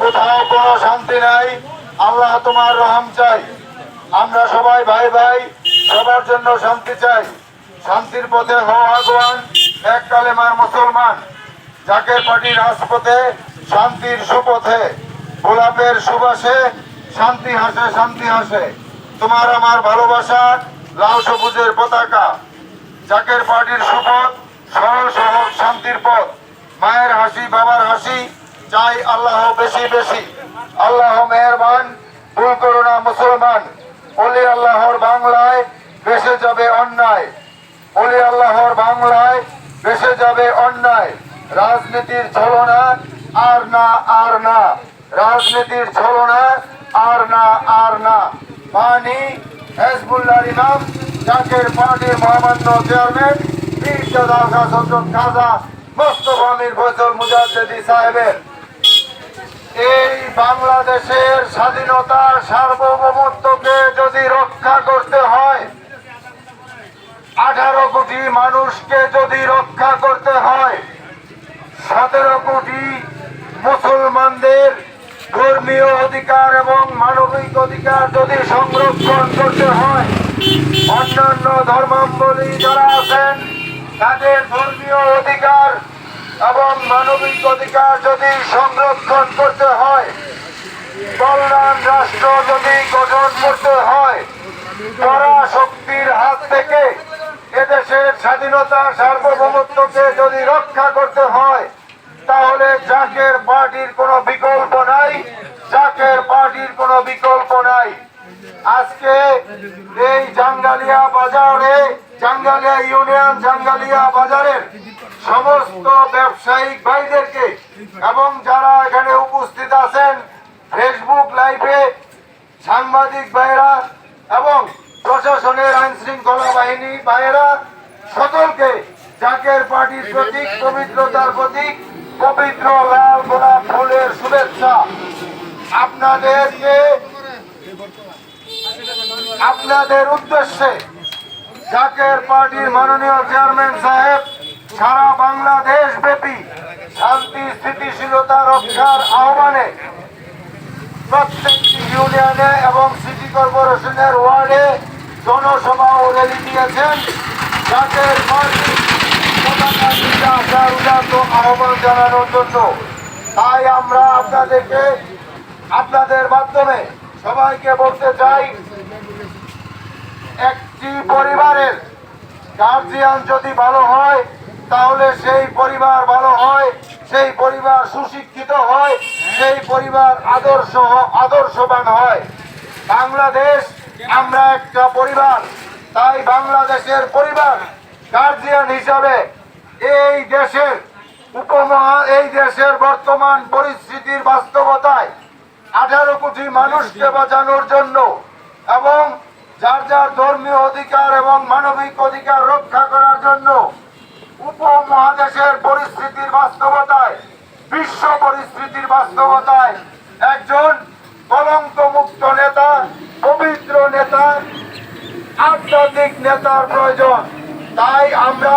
কোথাও কোনো শান্তি নাই। আল্লাহ তোমার রহম চাই। আমরা সবাই ভাই ভাই, সবার জন্য শান্তি চাই। শান্তির পথে আগুয়ান এক কালেমার মুসলমান। জাকের পার্টি রাজপথে, শান্তির সুপথে। গোলাপের সুবাসে, শান্তি হাসে শান্তি হাসে। তোমার আমার ভালোবাসা, লাল সবুজের পতাকা। জাকের পার্টির সুপথ, সরল সহজ শান্তির পথ। মায়ের হাসি, বাবার হাসি চাই আল্লাহ বেশি বেশি। আল্লাহ মেহরবান, ভুল করো না মুসলমান। অলি আল্লাহর বাংলায় বেসে যাবে অন্যায়। অলি আল্লাহর বাংলায় বেসে যাবে অন্যায়। রাজনীতির ছলনা আর না আর না। রাজনীতির ছলনা আর না আর না। মানি হেজবুল্লাহ ইমাম, জাকের পার্টির মহামান্য চেয়ারম্যান পীরজাদা আলহাজ হজরত খাজা, মোস্তফা আমির ফজল মুজাদ্দেদি সাহেবের এই বাংলাদেশের স্বাধীনতা সার্বভৌমত্বকে যদি রক্ষা করতে হয়, আঠারো কোটি মানুষকে যদি রক্ষা করতে হয়, সতেরো কোটি মুসলমানদের ধর্মীয় অধিকার এবং মানবিক অধিকার যদি সংরক্ষণ করতে হয়, অন্যান্য ধর্মাবলী যারা আছেন, তাদের ধর্মীয় অধিকার এবং মানবিক অধিকার যদি সংরক্ষণ করতে হয়, কল্যাণ রাষ্ট্র যদি গঠন করতে হয় পরা শক্তির হাত থেকে এদেশের স্বাধীনতা সার্বভৌমত্বকে যদি রক্ষা করতে হয়, তাহলে জাকের পার্টির কোনো বিকল্প নাই, জাকের পার্টির কোনো বিকল্প নাই। আজকে এই জাঙ্গালিয়া বাজারে জাঙ্গালিয়া ইউনিয়ন জাঙ্গালিয়া বাজারের সমস্ত ব্যবসায়িক ভাইদেরকে এবং যারা এখানে উপস্থিত আছেন ফেসবুক লাইভে সাংবাদিক ভাইয়েরা এবং প্রশাসনের আইন শৃঙ্খলা বাহিনী ভাইয়েরা, সকলকে জাকের পার্টির প্রতীক, পবিত্রতার প্রতীক, পবিত্র লাল গোলাপ ফুলের শুভেচ্ছা। আপনাদেরকে আপনাদের উদ্দেশ্যে জাকের পার্টির মাননীয় চেয়ারম্যান সাহেব, সারা বাংলাদেশ ব্যাপী শান্তি, স্থিতিশীলতা রক্ষার আহ্বানে প্রত্যেকটি ইউনিয়নে এবং সিটি কর্পোরেশনের ওয়ার্ডে জনসভা ও র্যালি দিয়েছেন। জাকের পার্টি আসার উদাত্ত আহ্বান জানানোর জন্য। তাই আমরা আপনাদেরকে, আপনাদের মাধ্যমে সবাইকে বলতে চাই একটি পরিবারের গার্জিয়ান যদি ভালো হয়, তাহলে সেই পরিবার ভালো হয়, সেই পরিবার সুশিক্ষিত হয়, সেই পরিবার আদর্শ, আদর্শবান হয়। বাংলাদেশ আমরা একটা পরিবার, তাই বাংলাদেশের পরিবার গার্জিয়ান হিসাবে এই দেশের উপমহা এই দেশের বর্তমান পরিস্থিতির বাস্তবতায় আঠারো কোটি মানুষকে বাঁচানোর জন্য এবং যার যার ধর্মীয় অধিকার এবং মানবিক অধিকার রক্ষা করার জন্য উপমহাদেশের পরিস্থিতির বাস্তবতায়, বিশ্ব পরিস্থিতির বাস্তবতায় একজন কলঙ্ক মুক্ত নেতা, পবিত্র নেতা, আধ্যাত্মিক নেতার প্রয়োজন। তাই আমরা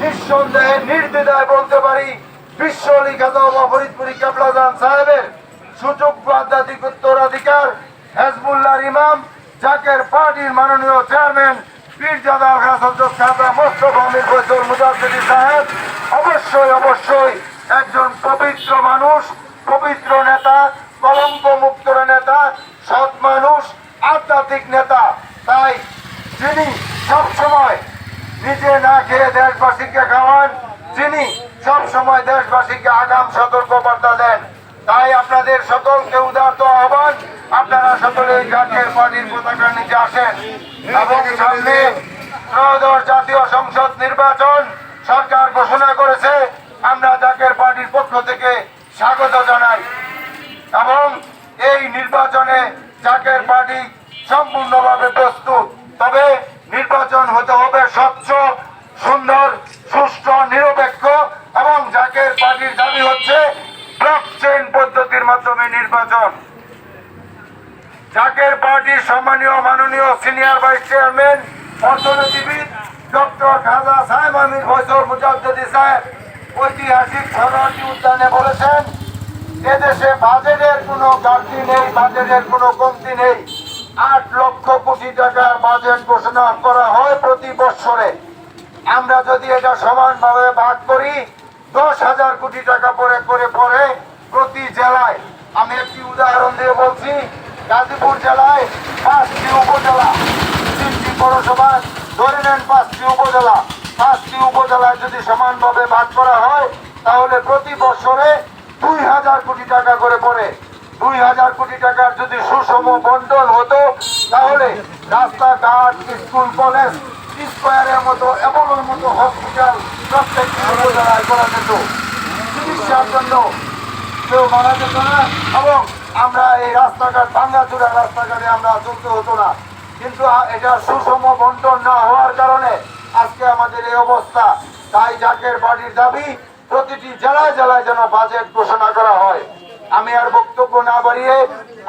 নিঃসন্দেহে নির্দ্বিধায় বলতে পারি বিশ্ব লিখাত ফরিদপুরি কেপলাজান সাহেবের সুযোগ্য আধ্যাত্মিক উত্তরাধিকার হেজবুল্লাহ ইমাম জাকের পার্টির মাননীয় চেয়ারম্যান পীরজাদা হজরত খাজা মোস্তফা আমির ফজল মুজাদ্দিদি সাহেব, অবশ্যই অবশ্যই একজন পবিত্র মানুষ, পবিত্র নেতা, কলঙ্ক মুক্ত নেতা, সৎ মানুষ, আধ্যাত্মিক নেতা। তাই যিনি সবসময় নিজে না খেয়ে দেশবাসীকে খাওয়ান, যিনি সব সময় দেশবাসীকে আগাম সতর্কবার্তা দেন। তাই আপনাদের সকলকে উদারত আহ্বান। আপনারা সকলে জাতীয় পার্টির পতাকার নিচে আসেন এবং সামনে ত্রয়োদশ জাতীয় সংসদ নির্বাচন সরকার ঘোষণা করেছে। আমরা জাকের পার্টির পক্ষ থেকে স্বাগত জানাই এবং এই নির্বাচনে জাকের পার্টি সম্পূর্ণভাবে প্রস্তুত। তবে নির্বাচন হতে হবে স্বচ্ছ, সুন্দর সুষ্ঠু নিরপেক্ষ এবং জাকের পার্টির দাবি হচ্ছে ব্লক চেইন পদ্ধতির মাধ্যমে নির্বাচন। জাকের পার্টির সম্মানীয় মাননীয় সিনিয়র ভাইস চেয়ারম্যান, অর্থনীতিবিদ ডক্টর খাজা সাহেব আমির ফয়সল মুজাদ্দেদি সাহেব ঐতিহাসিক সরোয়ার্দী উদ্যানে বলেছেন, এদেশে বাজেটের কোনো ঘাটতি নেই, বাজেটের কোনো কমতি নেই। আট লক্ষ কোটি টাকার বাজেট ঘোষণা করা হয় প্রতি বৎসরে। আমরা যদি এটা সমানভাবে ভাগ করি, দশ হাজার কোটি টাকা পরে করে পরে প্রতি জেলায় আমি একটি উদাহরণ দিয়ে বলছি, গাজীপুর জেলায় পাঁচটি উপজেলা, তিনটি পৌরসভা ধরে নেন পাঁচটি উপজেলা। পাঁচটি উপজেলায় যদি সমানভাবে ভাগ করা হয়, তাহলে প্রতি বছরে দুই হাজার কোটি টাকা করে পড়ে। দুই হাজার কোটি টাকার যদি সুষম বন্টন হতো, তাহলে রাস্তাঘাট, স্কুল, কলেজ, স্কোয়ারের মতো এমন মতো হসপিটাল প্রত্যেকটি উপজেলায় করা যেত। চিকিৎসার জন্য কেউ মারা যেত না এবং আমরা এই রাস্তাঘাট, ভাঙ্গাচুরা রাস্তাঘাটে আমরা চলতে হতো না। কিন্তু এটা সুষম বন্টন না হওয়ার কারণে আজকে আমাদের এই অবস্থা। তাই জাকের বাড়ির দাবি, প্রতিটি জেলায় জেলায় যেন বাজেট ঘোষণা করা হয়। আমি আর বক্তব্য না বাড়িয়ে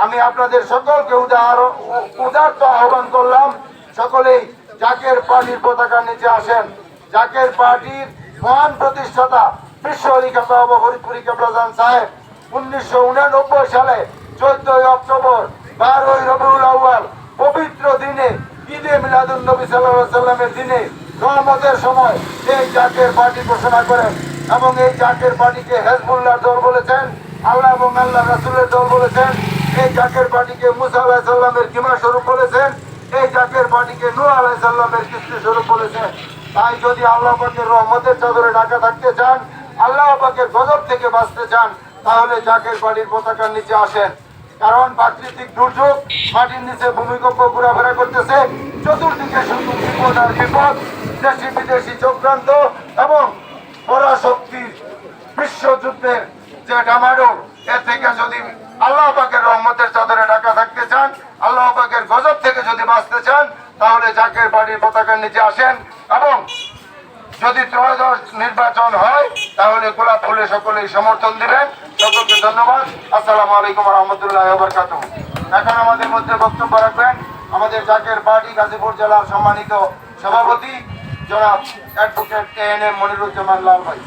আমি আপনাদের সকলকে উদাহরণ উদার্ত আহ্বান করলাম, সকলেই জাকের পার্টির পতাকার নিচে আসেন। জাকের পার্টির মহান প্রতিষ্ঠাতা বিশ্ব হরিকা বাবা হরিপুরি প্রধান সাহেব উনিশশো সালে চোদ্দই অক্টোবর বারোই রবিউল আউয়াল, পবিত্র দিনে, ঈদে মিলাদুল নবী সাল্লামের দিনে রহমতের সময় এই জাকের পার্টি ঘোষণা করেন এবং এই জাকের পার্টিকে হেজবুল্লাহ দল বলেছেন, আল্লাহ এবং আল্লাহ রাসুলের দল বলেছেন, এই জাকের পার্টিকে মুসা আলাহ সাল্লামের কিমা স্বরূপ বলেছেন, এই জাকের পার্টিকে নূর আলাহ সাল্লামের কৃষ্টি স্বরূপ বলেছেন। তাই যদি আল্লাহ পাকের রহমতের চাদরে ঢাকা থাকতে চান, আল্লাহ পাকের গজব থেকে বাঁচতে চান তাহলে জাকের বাড়ির পতাকার নিচে আসেন। কারণ প্রাকৃতিক দুর্যোগ মাটির নিচে ভূমিকম্প ঘোরাফেরা করতেছে। চতুর্দিকে শুধু বিপদ আর বিপদ, দেশি বিদেশি চক্রান্ত এবং পরাশক্তির বিশ্বযুদ্ধের যে ডামাডোল। এর থেকে যদি আল্লাহ পাকের রহমতের চাদরে ঢাকা থাকতে চান, আল্লাহ পাকের গজব থেকে যদি বাঁচতে চান, তাহলে জাকের বাড়ির পতাকার নিচে আসেন এবং যদি ত্রয়োদশ নির্বাচন হয়, তাহলে গোলাপ ফুলে সকলেই সমর্থন দিবেন। ধন্যবাদ। আসসালামু আলাইকুম রহমতুল্লাহ বরকাত এখন আমাদের মধ্যে বক্তব্য রাখবেন আমাদের জাকের পার্টি গাজীপুর জেলার সম্মানিত সভাপতি জনাব advocate K N M Moniruzzaman Lal ভাই।